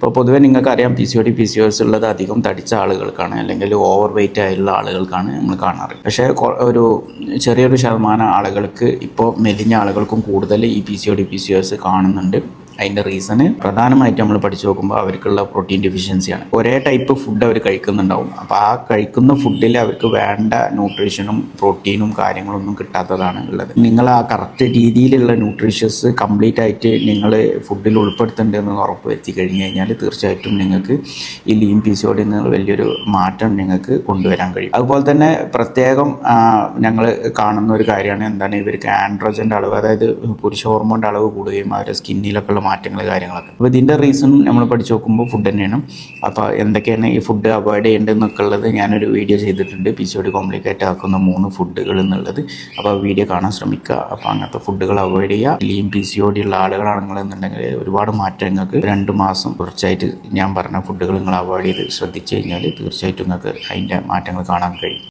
ഇപ്പോൾ പൊതുവെ നിങ്ങൾക്കറിയാം P C O D P C OS ഉള്ളത് അധികം തടിച്ച ആളുകൾക്കാണ് അല്ലെങ്കിൽ ഓവർ വെയിറ്റ് ആയുള്ള ആളുകൾക്കാണ് നമ്മൾ കാണാറ്. പക്ഷേ ഒരു ചെറിയൊരു ശതമാനം ആളുകൾക്ക് ഇപ്പോൾ മെലിഞ്ഞ ആളുകൾക്കും കൂടുതൽ ഈ P C O D P C OS കാണുന്നുണ്ട്. അതിന്റെ റീസണ് പ്രധാനമായിട്ട് നമ്മൾ പഠിച്ചു നോക്കുമ്പോൾ അവർക്കുള്ള പ്രോട്ടീൻ ഡെഫിഷ്യൻസിയാണ് ഒരേ ടൈപ്പ് ഫുഡ് അവർ കഴിക്കുന്നുണ്ടാവും. അപ്പോൾ ആ കഴിക്കുന്ന ഫുഡിൽ അവർക്ക് വേണ്ട ന്യൂട്രീഷനും പ്രോട്ടീനും കാര്യങ്ങളൊന്നും കിട്ടാത്തതാണ് ഉള്ളത്. നിങ്ങൾ ആ കറക്റ്റ് രീതിയിലുള്ള ന്യൂട്രീഷ്യസ് കംപ്ലീറ്റ് ആയിട്ട് നിങ്ങൾ ഫുഡിൽ ഉൾപ്പെടുത്തേണ്ടതെന്ന് ഉറപ്പ് വരുത്തി കഴിഞ്ഞ് കഴിഞ്ഞാൽ തീർച്ചയായിട്ടും നിങ്ങൾക്ക് ഈ ലീൻ പി നിന്ന് വലിയൊരു മാറ്റം നിങ്ങൾക്ക് കൊണ്ടുവരാൻ കഴിയും. അതുപോലെ തന്നെ പ്രത്യേകം ഞങ്ങൾ കാണുന്ന ഒരു കാര്യമാണ് എന്താണ് ഇവർക്ക് ആൻഡ്രോജന്റെ അളവ് അതായത് പുരുഷ ഹോർമോണിന്റെ അളവ് കൂടുകയും അവരുടെ സ്കിന്നിലൊക്കെ ഉള്ള മാറ്റങ്ങൾ കാര്യങ്ങളൊക്കെ. അപ്പോൾ ഇതിന്റെ റീസൺ നമ്മൾ പഠിച്ചു നോക്കുമ്പോൾ ഫുഡ് തന്നെയാണ്. അപ്പോൾ എന്തൊക്കെയാണ് ഈ ഫുഡ് അവോയ്ഡ് ചെയ്യേണ്ടതെന്നൊക്കെ ഉള്ളത് ഞാനൊരു വീഡിയോ ചെയ്തിട്ടുണ്ട്. പി സി കോംപ്ലിക്കേറ്റ് ആക്കുന്ന മൂന്ന് ഫുഡുകൾ എന്നുള്ളത്. അപ്പോൾ ആ വീഡിയോ കാണാൻ ശ്രമിക്കുക. അപ്പോൾ അങ്ങനത്തെ ഫുഡുകൾ അവോയ്ഡ് ചെയ്യുക. ഇല്ലെങ്കിൽ പി സി ഒടി ഉള്ള ആളുകളാണെന്നുണ്ടെങ്കിൽ ഒരുപാട് മാറ്റം നിങ്ങൾക്ക് രണ്ട് മാസം തുടർച്ചയായിട്ട് ഞാൻ പറഞ്ഞ ഫുഡുകൾ നിങ്ങൾ അവോയ്ഡ് ചെയ്ത് ശ്രദ്ധിച്ചു കഴിഞ്ഞാൽ തീർച്ചയായിട്ടും നിങ്ങൾക്ക് അതിന്റെ മാറ്റങ്ങൾ കാണാൻ കഴിയും.